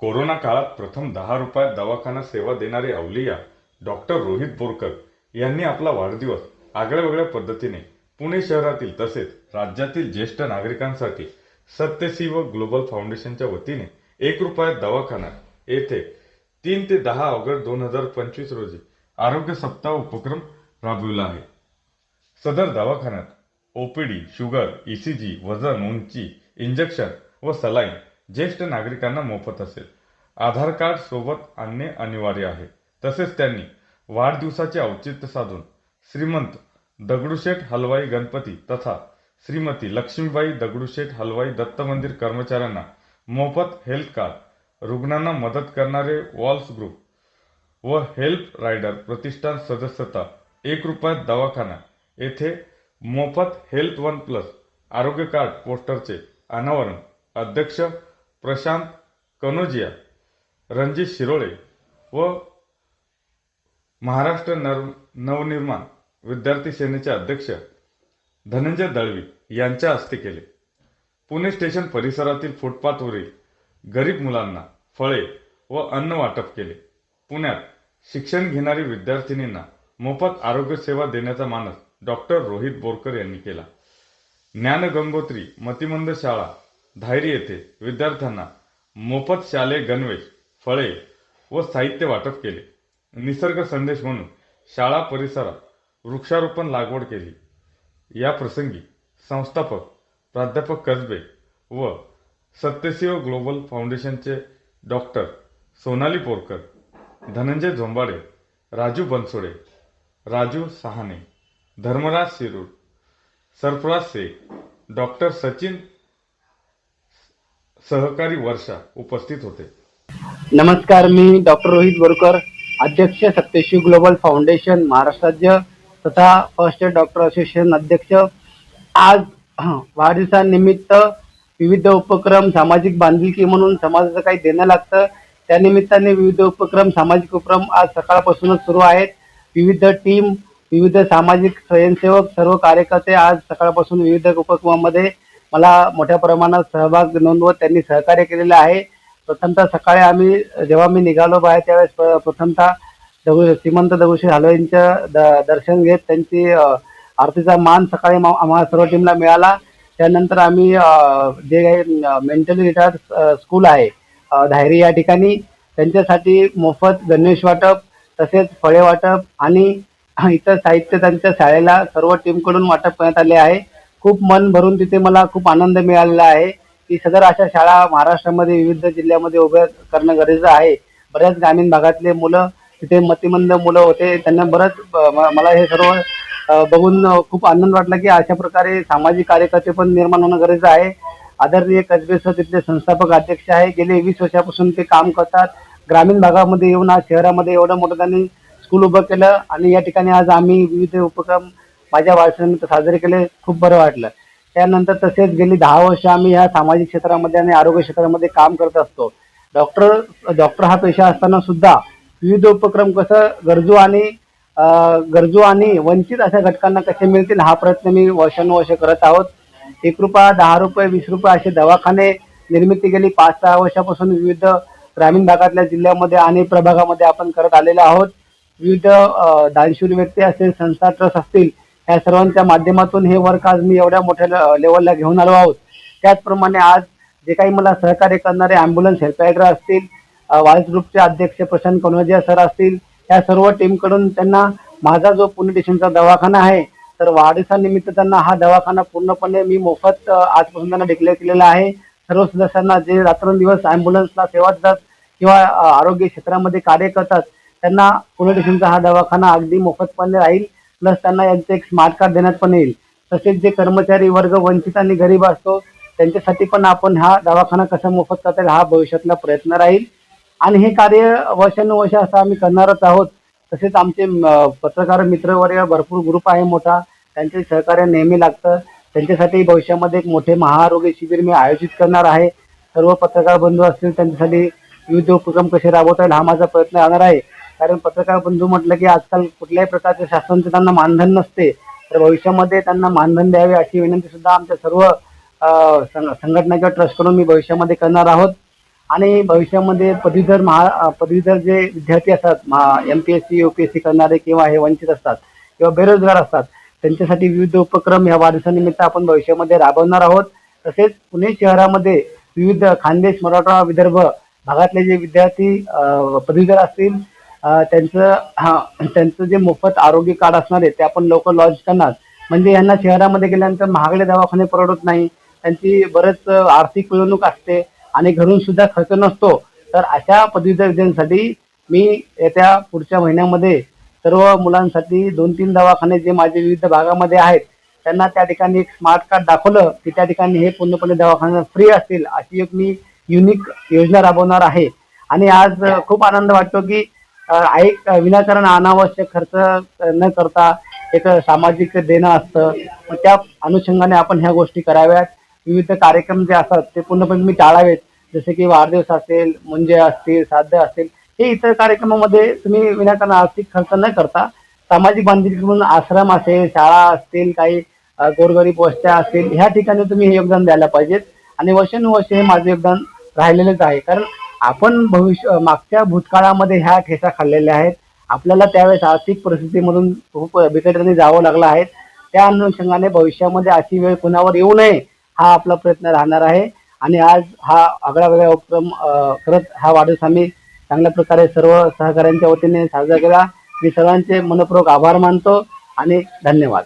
Corona काळात प्रथम दहा रुपयात दवाखाना सेवा देणारे अवलिया डॉक्टर रोहित बोरकर यांनी आपला वाढदिवस आगळ्या वेगळ्या पद्धतीने पुणे शहरातील तसेच राज्यातील ज्येष्ठ नागरिकांसाठी सत्यशिव ग्लोबल फाउंडेशनच्या वतीने एक रुपयात दवाखाना येथे तीन ते दहा ऑगस्ट दोन हजार पंचवीस रोजी आरोग्य सप्ताह उपक्रम राबविला आहे. सदर दवाखान्यात ओपीडी शुगर ईसीजी वजन उंची इंजेक्शन व सलाईन ज्येष्ठ नागरिकांना मोफत असेल. आधार कार्ड सोबत आणणे अनिवार्य आहे. तसेच त्यांनी वाढदिवसाचे औचित्य साधून श्रीमंत दगडूशेठ हलवाई गणपती तथा श्रीमती लक्ष्मीबाई दगडूशेठ हलवाई दत्त मंदिर कर्मचाऱ्यांना मोफत हेल्थ कार्ड रुग्णांना मदत करणारे वॉल्स ग्रुप व हेल्प रायडर प्रतिष्ठान सदस्यता एक रुपयात दवाखाना येथे मोफत हेल्थ वन प्लस आरोग्य कार्ड पोस्टरचे अनावरण. अध्यक्ष प्रशांत कनोजिया रणजित शिरोळे व महाराष्ट्र नर नवनिर्माण विद्यार्थी सेनेचे अध्यक्ष धनंजय दळवी यांच्या हस्ते केले. पुणे स्टेशन परिसरातील फुटपाथवरील गरीब मुलांना फळे व अन्न वाटप केले. पुण्यात शिक्षण घेणारी विद्यार्थिनींना मोफत आरोग्य सेवा देण्याचा मानस डॉक्टर रोहित बोरकर यांनी केला. ज्ञान गंगोत्री मतिमंद शाळा धायरी येथे विद्यार्थ्यांना मोफत शालेय गणवेश फळे व साहित्य वाटप केले. निसर्ग संदेश म्हणून शाळा परिसरात वृक्षारोपण लागवड केली. या प्रसंगी संस्थापक प्राध्यापक कसबे व सत्यशिव ग्लोबल फाउंडेशनचे डॉक्टर सोनाली पोरकर धनंजय झोंबाडे राजू बनसोडे राजू सहाने धर्मराज शिरूर सरफराज शेख डॉक्टर सचिन सहकारी वर्षा उपस्थित होते. नमस्कार मी डॉक्टर रोहित बोरकर अध्यक्ष सत्यशिव ग्लोबल फाउंडेशन महाराष्ट्र राज्य तथा फर्स्ट एड डॉक्टर असोसिएशन अध्यक्ष. आज वाढदिवसानिमित्त विविध उपक्रम सामाजिक बांधिलकी म्हणून समाजाचं काही देणं लागतं. त्यानिमित्ताने विविध उपक्रम सामाजिक उपक्रम आज सकाळपासूनच सुरू आहेत. विविध टीम विविध सामाजिक स्वयंसेवक सर्व कार्यकर्ते आज सकाळपासून विविध उपक्रमामध्ये मला मोठ्या प्रमाणात सहभाग नोंदवत त्यांनी सहकार्य केलेलं आहे. प्रथमतः सकाळी आम्ही जेव्हा मी निघालो बाहेर त्यावेळेस प्रथमतः दगडू श्रीमंत दगुशी हलवाईंचं द- दर्शन घेत त्यांची आरतीचा मान सकाळी मा- आम्हाला सर्व टीमला मिळाला. त्यानंतर आम्ही जे काही मेंटली रिटायर्ड स्कूल आहे धायरी या ठिकाणी त्यांच्यासाठी मोफत गणवेश वाटप तसेच फळे वाटप आणि इतर साहित्य त्यांच्या शाळेला सर्व टीमकडून वाटप करण्यात आले आहे. खूप मन भरून तिथे मला खूप आनंद मिळालेला आहे. की सदर अशा शाळा महाराष्ट्रामध्ये विविध जिल्ह्यामध्ये उभ्या करणं गरजेचं आहे. बऱ्याच ग्रामीण भागातले मुलं तिथे मतिमंद मुलं होते. त्यांना बरंच म- मला हे सर्व बघून खूप आनंद वाटला की अशा प्रकारे सामाजिक कार्यकर्ते पण निर्माण होणं गरजेचं आहे. आदरणीय कसबे सर तिथले संस्थापक अध्यक्ष आहे. गेले वीस वर्षापासून ते काम करतात. ग्रामीण भागामध्ये येऊन आज शहरामध्ये एवढं मोठं त्यांनी स्कूल उभं केलं आणि या ठिकाणी आज आम्ही विविध उपक्रम माझ्या वाढदिवसानिमित्त साजरे केले खूप बरं वाटलं. त्यानंतर तसेच गेली दहा वर्ष आम्ही ह्या सामाजिक क्षेत्रामध्ये आणि आरोग्य क्षेत्रामध्ये काम करत असतो. डॉक्टर डॉक्टर हा पेशा असताना सुद्धा विविध उपक्रम कसं गरजू आणि गरजू आणि वंचित अशा घटकांना कसे मिळतील हा प्रयत्न मी वर्षानुवर्ष करत आहोत. एक रुपया दहा रुपये वीस रुपये असे दवाखाने निर्मिती गेली. पाच सहा वर्षापासून विविध ग्रामीण भागातल्या जिल्ह्यामध्ये आणि प्रभागामध्ये आपण करत आलेलो आहोत. विविध दानशूर व्यक्ती असतील संस्था ट्रस्ट असतील या सर्वांच्या माध्यमातून हे वर्क आज मी एवढ्या मोठ्या लेवलला घेऊन आलो आहोत. त्याचप्रमाणे आज जे काही मला सहकार्य करणारे ॲम्ब्युलन्स हेल्परायडर असतील अ, वाईस ग्रुपचे अध्यक्ष प्रशांत कनोजिया सर असतील या सर्व टीमकडून त्यांना माझा जो पुणे स्टेशनचा दवाखाना आहे तर वाढदिवसानिमित्त त्यांना हा दवाखाना पूर्णपणे मी मोफत आजपासून त्यांना डिक्लेअर केलेला आहे. सर्व सदस्यांना जे रात्रंदिवस ॲम्ब्युलन्सला सेवा देतात किंवा आरोग्य क्षेत्रामध्ये कार्य करतात त्यांना पुणे स्टेशनचा हा दवाखाना अगदी मोफतपणे राहील. प्लस त्यांना यांचं एक स्मार्ट कार्ड देण्यात पण येईल. तसेच जे कर्मचारी वर्ग वंचित आणि गरीब असतो त्यांच्यासाठी पण आपण हा दवाखाना कसा मोफत करता येईल हा भविष्यातला प्रयत्न राहील. आणि हे कार्य वर्षानुवर्ष असं आम्ही करणारच आहोत. तसेच आमचे पत्रकार मित्रवर्ग भरपूर ग्रुप आहे मोठा. त्यांचे सहकार्य नेहमी लागतं. त्यांच्यासाठी भविष्यामध्ये एक मोठे महाआरोग्य शिबिर मी आयोजित करणार आहे. सर्व पत्रकार बंधू असतील त्यांच्यासाठी विविध उपक्रम कसे राबवता येईल हा माझा प्रयत्न राहणार आहे. कारण पत्रकार बंधू म्हटलं की आजकाल कुठल्याही प्रकारचे शासनाचे त्यांना मानधन नसते. तर भविष्यामध्ये त्यांना मानधन द्यावे अशी विनंती सुद्धा आमच्या सर्व संघटना किंवा ट्रस्टकडून मी भविष्यामध्ये करणार आहोत. आणि भविष्यामध्ये पदवीधर महा पदवीधर जे विद्यार्थी असतात M P S C U P S C करणारे किंवा हे वंचित असतात किंवा बेरोजगार असतात त्यांच्यासाठी विविध उपक्रम या वाढदिवसानिमित्त आपण भविष्यामध्ये राबवणार आहोत. तसेच पुणे शहरामध्ये विविध खानदेश मराठवाडा विदर्भ भागातले जे विद्यार्थी पदवीधर असतील त्यांचं हा त्यांचं जे मोफत आरोग्य कार्ड असणार आहे ते आपण लवकर लॉन्च करणार. म्हणजे यांना शहरामध्ये गेल्यानंतर महागडे दवाखाने परवडत नाही. त्यांची बरंच आर्थिक पिळवणूक असते आणि घरून सुद्धा खर्च नसतो. तर अशा पदवीधर विद्यार्थ्यांसाठी मी येत्या पुढच्या महिन्यामध्ये सर्व मुलांसाठी दोन तीन दवाखाने जे माझे विविध भागामध्ये आहेत त्यांना त्या ठिकाणी एक स्मार्ट कार्ड दाखवलं की त्या ठिकाणी हे पूर्णपणे दवाखाना फ्री असतील अशी एक मी युनिक योजना राबवणार आहे. आणि आज खूप आनंद वाटतो की एक विनाकारण अनावश्यक खर्च न करता एक सामाजिक देणं असतं. मग त्या अनुषंगाने आपण ह्या गोष्टी कराव्यात. विविध कार्यक्रम जे असतात ते पूर्णपणे मी टाळावेत. जसे की वाढदिवस असेल मुंजे असतील साध्य असतील हे इतर कार्यक्रमामध्ये तुम्ही विनाकारण आर्थिक खर्च न करता सामाजिक बांधिलकी म्हणून आश्रम असेल शाळा असतील काही गोरगरीब वस्त्या असतील ह्या ठिकाणी तुम्ही हे योगदान द्यायला पाहिजेत. आणि वर्षानुवर्ष हे माझं योगदान राहिलेलंच आहे. कारण आपण भविष्य मागच्या भूतकाळामध्ये ह्या ठेचा खाल्लेल्या आहेत. आपल्याला त्यावेळेस आर्थिक परिस्थितीमधून खूप बिकटपणे जावं लागलं आहे. त्या अनुषंगाने भविष्यामध्ये अशी वेळ कुणावर येऊ नये हा आपला प्रयत्न राहणार आहे. आणि आज हा आगळा वेगळा उपक्रम करत हा वाढदिवस आम्ही चांगल्या प्रकारे सर्व सहकाऱ्यांच्या वतीने साजरा केला. मी सर्वांचे मनपूर्वक आभार मानतो आणि धन्यवाद.